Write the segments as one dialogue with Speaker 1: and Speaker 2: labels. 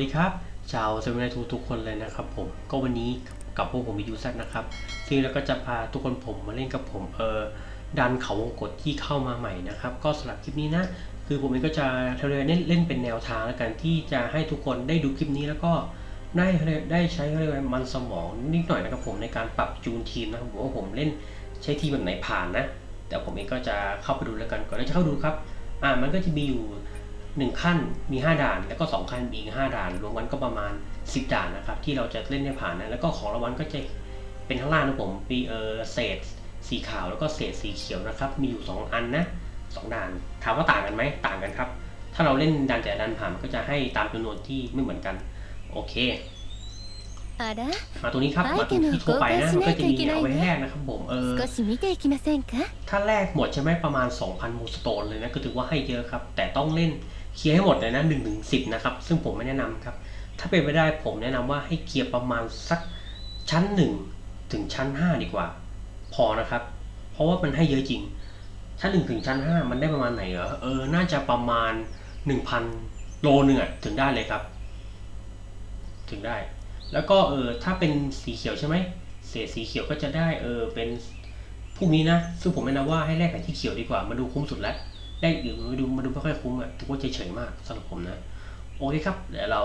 Speaker 1: วัสดีครับชาวเซเว่นทูทุกคนเลยนะครับผมก็วันนี้กับพวกผมวิดีโอแซดนะครับซึ่งเราก็จะพาทุกคนผมมาเล่นกับผมเออดันเขาวงกดที่เข้ามาใหม่นะครับ ก็สำหรับคลิปนี้นะ คือผมเองก็จะทำเล่นเล่นเป็นแนวทางแล้วกันที่จะให้ทุกคนได้ดูคลิปนี้แล้วก็ได้ได้ใช้เขาเรียกว่ามันสมองนิดหน่อยนะครับผมในการปรับจูนทีมนะครับผมว่าผมเล่นใช้ทีมแบบไหนผ่านนะ แต่ผมเองก็จะเข้าไปดูแล้วกันก่อนที่จะเข้าดูครับ อ่ามันก็จะมีอยู่ หนึ่งขั้นมี 5 ด่าน แล้วก็ 2 ขั้นมีอีก 5 ด่าน รวมกันก็ประมาณ 10 ด่านนะครับ ที่เราจะเล่นให้ผ่านนะ แล้วก็ของรางวัลก็จะเป็นข้างล่างนะผมปีเออเศษสีขาวแล้วก็เศษสีเขียวนะครับ มีอยู่ 2 อันนะ2ด่าน ถามว่าต่างกันไหมต่างกันครับ ถ้าเราเล่นด่านแต่ด่านผ่านก็จะให้ตามจำนวนที่ไม่เหมือนกัน โอเค มาตัวนี้ครับ มาตัวที่ทั่วไปนะ มันก็จะมีเอาไว้แรกนะครับผม เออถ้าแรกหมดใช่ไหมประมาณ 2,000โมสโตนเลยนะ ก็ถือว่าให้เยอะครับ แต่ต้องเล่น เคลียร์ให้หมดเลยนะ1ถึง10นะครับ ซึ่งผมไม่แนะนำครับ ถ้าเป็นไปได้ผมแนะนำว่าให้เคลียร์ประมาณสักชั้น1ถึงชั้น5ดีกว่า พอนะครับ เพราะว่ามันให้เยอะจริง ชั้น1ถึงชั้น5มันได้ประมาณไหนเหรอเออน่าจะประมาณ1,000โลหนึ่งอะถึงได้เลยครับ ถึงได้ แล้วก็เออถ้าเป็นสีเขียวใช่ไหมเศษสีเขียวก็จะได้เออเป็นพวกนี้นะ ซึ่งผมแนะนำว่าให้แลกกับที่เขียวดีกว่า มาดูคุ้มสุดแล้ว แลกอื่นมาดูมาดูไม่ค่อยคุ้มอะถือว่าเฉยๆมากสำหรับผมนะ โอเคครับเดี๋ยวเรา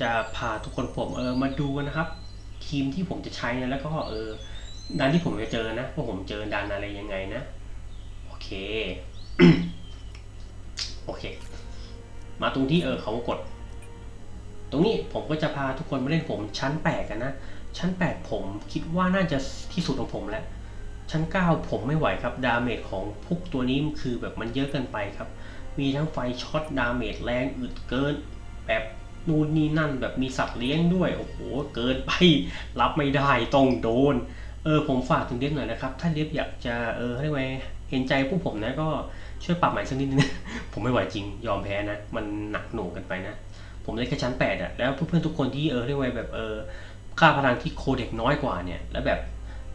Speaker 1: จะพาทุกคนผมเออมาดูกันนะครับทีมที่ผมจะใช้นะแล้วก็เออดันที่ผมจะเจอนะว่าผมเจอดันอะไรยังไงนะ โอเค โอเค มาตรงที่เออเขากด ตรงนี้ผมก็จะพาทุกคนมาเล่นผมชั้นแปดกันนะ ชั้นแปดผมคิดว่าน่าจะที่สุดของผมแล้ว ชั้น 9 ผมไม่ไหวครับ ดาเมจของพวกตัวนี้มันคือแบบมันเยอะเกินไปครับ มีทั้งไฟช็อตดาเมจแรงอึดเกิน แบบนู่นนี่นั่นแบบมีสัตว์เลี้ยงด้วย โอ้โห เกินไป รับไม่ได้ต้องโดน เออผมฝากถึงเดฟหน่อยนะครับ ถ้าเดฟอยากจะเออให้ไงเห็นใจพวกผมนะก็ช่วยปรับใหม่สักนิดนึง ผมไม่ไหวจริง ยอมแพ้นะ มันหนักหน่วงเกันไปนะ ผมได้แค่ชั้น8อะแล้วเพื่อนๆทุกคนที่เออเรียกว่าแบบเออค่าพลังที่โคเด็กน้อยกว่าเนี่ย แล้วแบบ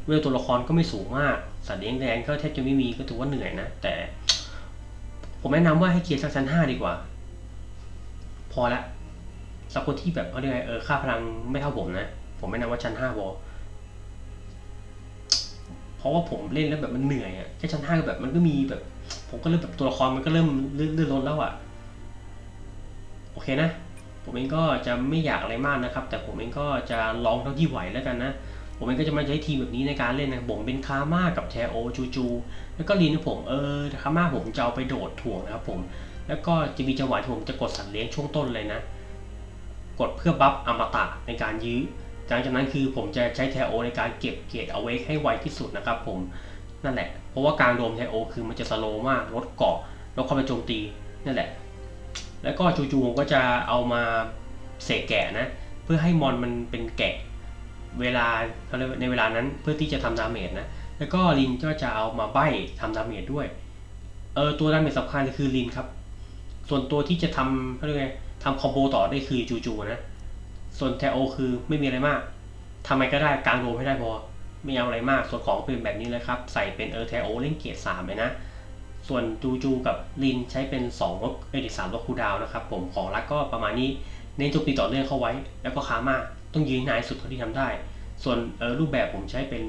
Speaker 1: เวลตัวละครก็ไม่สูงมากสัตว์เลี้ยงแดงก็แทบจะไม่มีก็ถือว่าเหนื่อยนะ แต่ ผมแนะนำว่าให้เกียร์สักชั้นห้าดีกว่า พอละสักคนที่แบบเขาเรียกไงเออค่าพลังไม่เท่าผมนะ ผมแนะนำว่าชั้นห้าวอเพราะว่าผมเล่นแล้วแบบมันเหนื่อยอะแค่ชั้นห้าก็แบบมันก็มีแบบ ผมก็เริ่มแบบตัวละครมันก็เริ่มเลื่อนเลื่อนลดแล้วอะโอเคนะ ผมเองก็จะไม่อยากอะไรมากนะครับ แต่ผมเองก็จะลองเท่าที่ไหวแล้วกันนะ ผมเองก็จะมาใช้ทีมแบบนี้ในการเล่นนะผมเป็นคาม่ากับแทโอจูจู แล้วก็ลีนผมเออคาม่าผมจะเอาไปโดดถ่วงนะครับผม แล้วก็จะมีจังหวะที่ผมจะกดสัตว์เลี้ยงช่วงต้นเลยนะ กดเพื่อบัฟอมตะในการยื้อหลังจากนั้นคือผมจะใช้แทโอในการเก็บเกรดเอาไว้ให้ไวที่สุดนะครับผมนั่นแหละ เพราะว่าการรวมแทโอคือมันจะสโลมากลดเกาะลดความเป็นโจมตีนั่นแหละ แล้วก็จูจูผมก็จะเอามาเสกแกะนะ เพื่อให้มอนมันเป็นแกะ เวลาเขาเรียกในเวลานั้นเพื่อที่จะทำดาเมจนะ แล้วก็ลินก็จะเอามาใบ้ทำดาเมจด้วย เออตัวดาเมจสำคัญคือลินครับ ส่วนตัวที่จะทำเขาเรียกไงทำคอมโบต่อได้คือจูจูนะ ส่วนแทโอคือไม่มีอะไรมากทำไมก็ได้กลางรวมให้ได้พอ ไม่เอาอะไรมาก ส่วนของเป็นแบบนี้เลยครับ ใส่เป็นเออแทโอเล่นเกียร์สามเลยนะ ส่วนจูจูกับลินใช้เป็น2ลบเอดิสามลบคูดาวนะครับผมของรักก็ประมาณนี้เน้นโจมตีต่อเนื่องเข้าไว้ แล้วก็คามา ต้องยืนให้นานสุดเท่าที่ทำได้ ส่วนรูปแบบผมใช้เป็น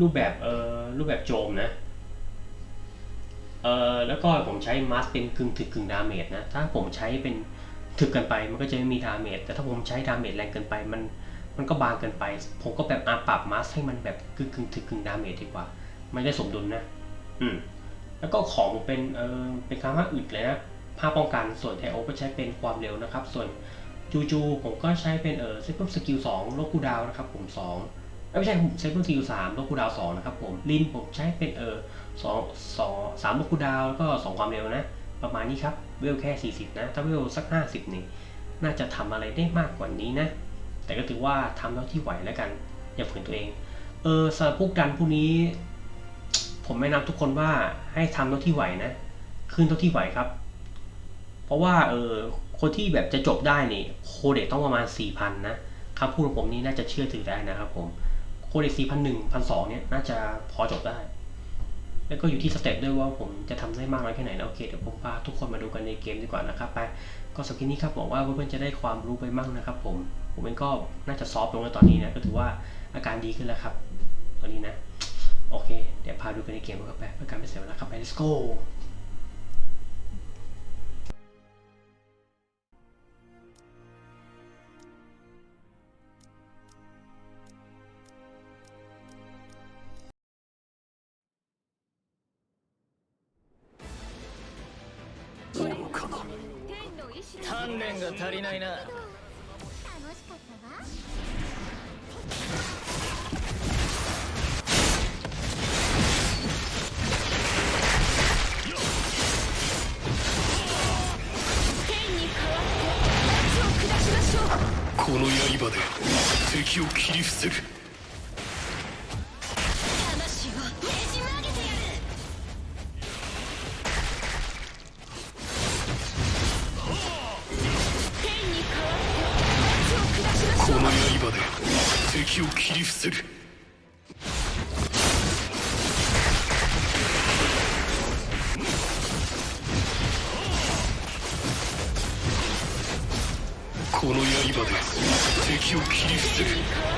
Speaker 1: รูปแบบเออรูปแบบโจมนะเออแล้วก็ผมใช้มาสเป็นกึ่งถึกกึ่งดาเมจนะ ถ้าผมใช้เป็นถึกเกินไปมันก็จะไม่มีดาเมจ แต่ถ้าผมใช้ดาเมจแรงเกินไปมันมันก็บางเกินไป ผมก็แบบอาปรับมาสให้มันแบบกึ่งกึ่งถึกกึ่งดาเมจดีกว่าไม่ได้สมดุลนะ อืม แล้วก็ของเป็นเออเป็นคามาอึดเลยนะ ผ้าป้องกัน ส่วนแทโอก็ใช้เป็นความเร็วนะครับ ส่วน จูจูผมก็ใช้เป็นเออเซฟเพิ่มสกิลสองลบคูดาวนะครับผมสองไม่ใช่ผมเซฟเพิ่มสกิลสามลบคูดาวสองนะครับผมลินผมใช้เป็นเออสองสองสามลบคูดาวแล้วก็สองความเร็วนะ ประมาณนี้ครับเวลแค่สี่สิบนะ ถ้าเวลสักห้าสิบนี่ น่าจะทำอะไรได้มากกว่านี้นะ แต่ก็ถือว่าทำเท่าที่ไหวแล้วกัน อย่าฝืนตัวเอง เออสำหรับพวกดันพวกนี้ ผมแนะนำทุกคนว่าให้ทำเท่าที่ไหวนะ ขึ้นเท่าที่ไหวครับ เพราะว่าเออคนที่แบบจะจบได้นี่โคเดตต้องประมาณ 4,000 นะคำพูดของผมนี่น่าจะเชื่อถือได้นะครับผมโคเดต4,001 1,200เนี่ยน่าจะพอจบได้ แล้วก็อยู่ที่สเต็ปด้วยว่าผมจะทำได้มากน้อยแค่ไหนนะโอเคเดี๋ยวผมพาทุกคนมาดูกันในเกมดีกว่านะครับไปก็สำหรับคลิปนี้ครับบอกว่าเพื่อนๆจะได้ความรู้ไปมั่งนะครับ ผมผมเองก็น่าจะซอฟต์ลงแล้วตอนนี้นะก็ถือว่าอาการดีขึ้นแล้วครับ ตอนนี้นะ โอเค เดี๋ยวพาดูกันในเกมกันไปเพื่อการไม่เสียเวลาครับไป let's go
Speaker 2: 鍛錬が足りないな。
Speaker 3: 楽しかったわ天に代わって罰を下しましょう。
Speaker 4: この刃で敵を切り伏せるこの刃で敵を切り伏せる。この刃で敵を切り伏せる。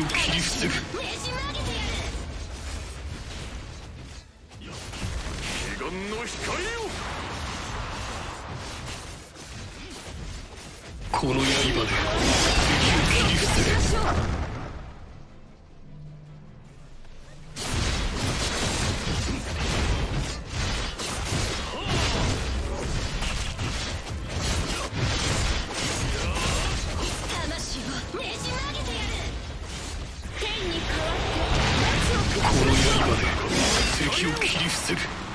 Speaker 3: を
Speaker 4: 切りる。
Speaker 3: 悲願の
Speaker 4: 光
Speaker 3: を。
Speaker 4: この刃で。敵を切り
Speaker 3: 捨て
Speaker 4: る敵を切り伏せる。